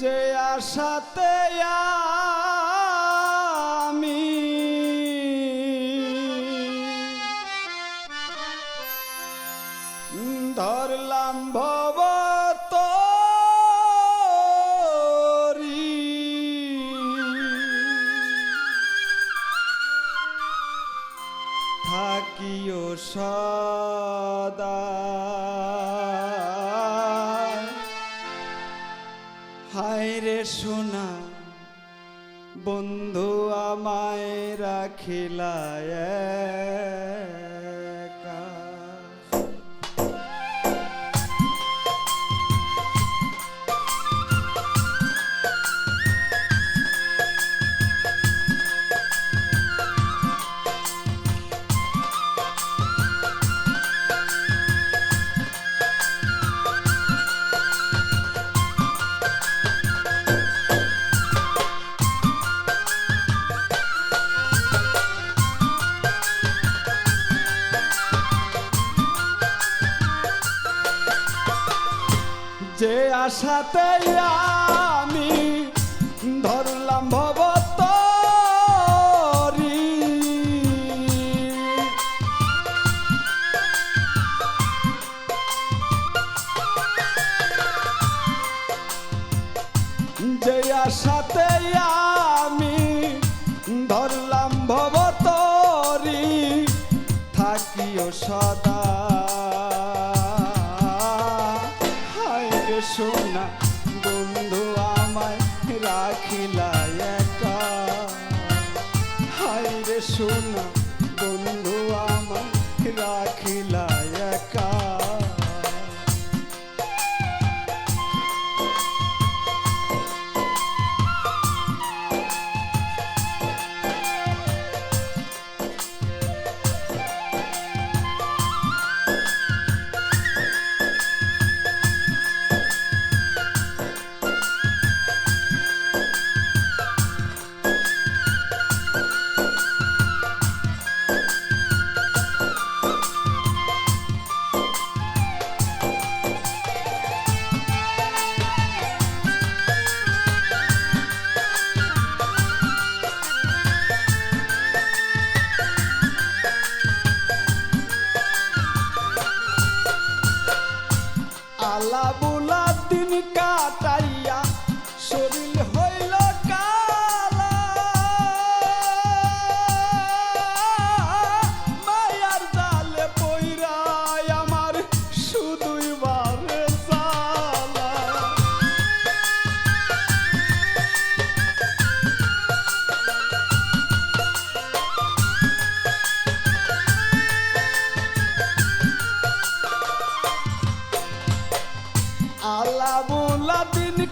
যে আশাতে ਮੇਰਾ ਖਿਲਾਇਆ। সাথে persona.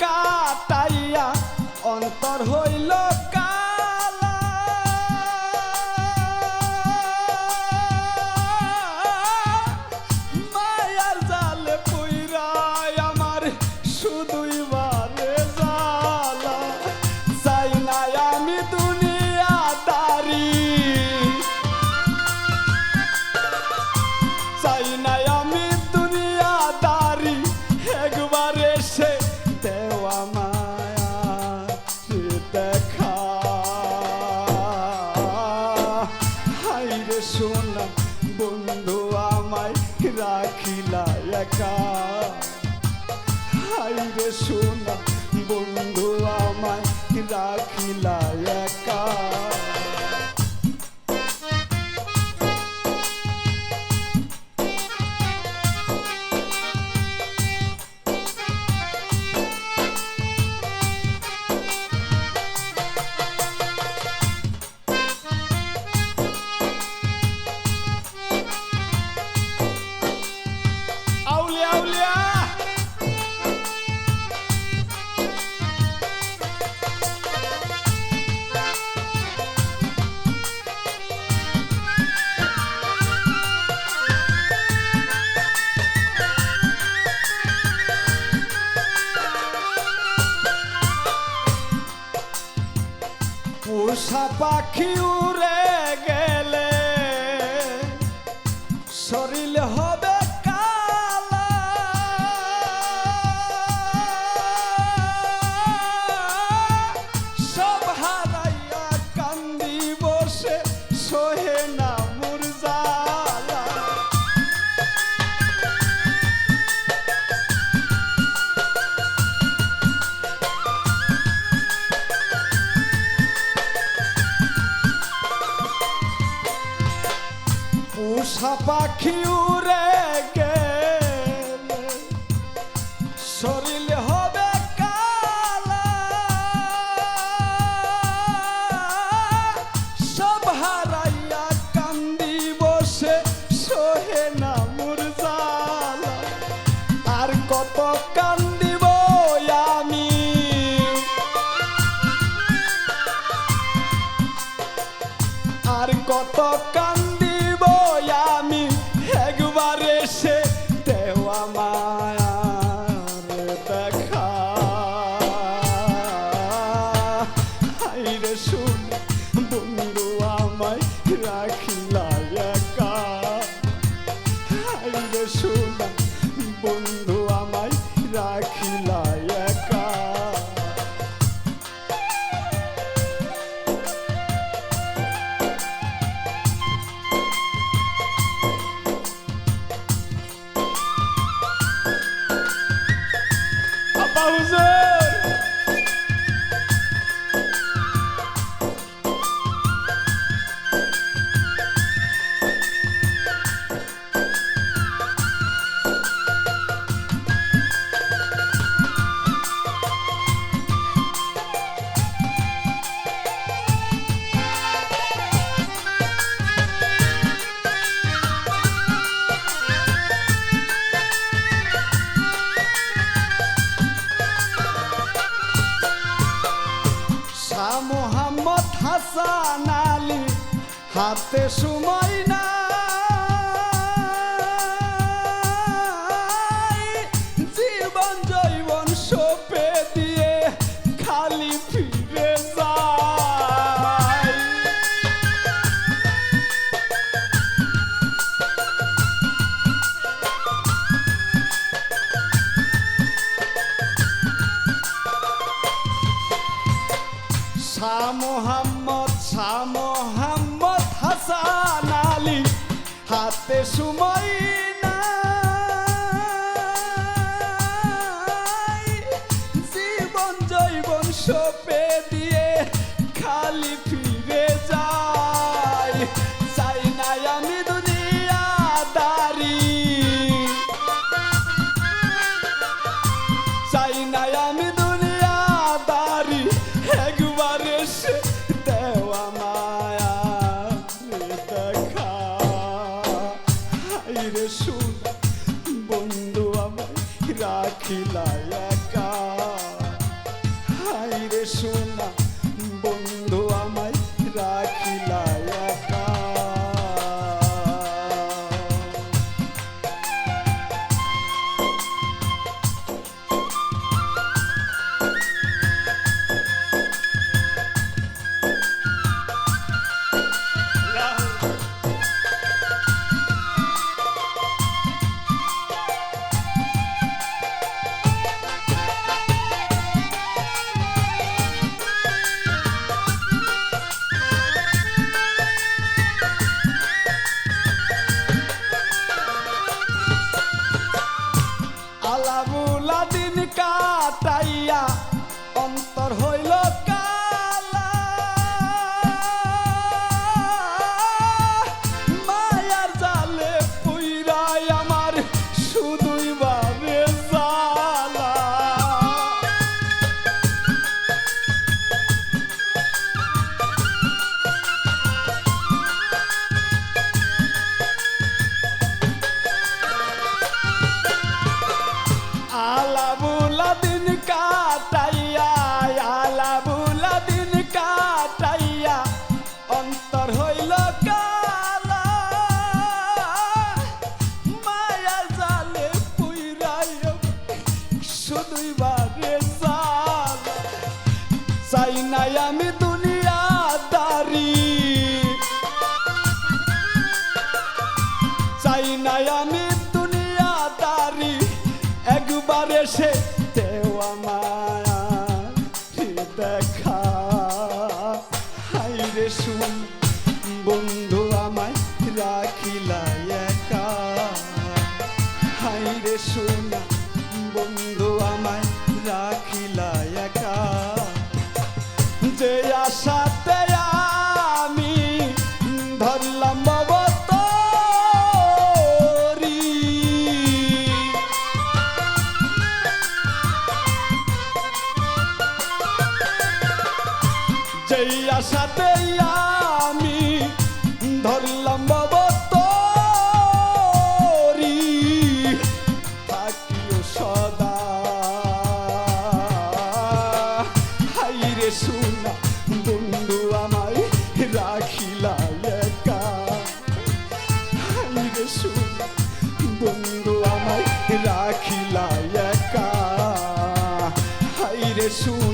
কাটাইয়া অন্তর হইল রাখিলা একা। হাই রে সোনা বন্ধু আমায় রাখিলা একা। i'm back Tapaquio. পাখি উড়ে গেলে শরীর হবে কালা। সব হারাইয়া কান্দি বসে সোহে না মুরজালা। আর কত কান্দিব আমি। আর কত হাতে সময় হাতে সময় জীবন জৈবন সোপে দিয়ে খালি ফিরে যায় চাই নাই আমি দুনিয়াদারি চাই নাই আমি রাখিলা একা। হাই রে বন্ধু আলাবুলা দিন কাটাইয়া আলাবুলা দিন কাটাইয়া, অন্তর হইল কালা। মায়া জালে পুইরাই শুধুই বারে চাই নাই আমি দুনিয়াদারি চাই নাই আমি shit. আমি ধরলাম বাবা তরি। থাকিও সদা। হাই রে সোনা বন্ধু আমায় রাখিলা একা। হাই রে সোনা বন্ধু আমায় রাখিলা একা। হাই রে সোনা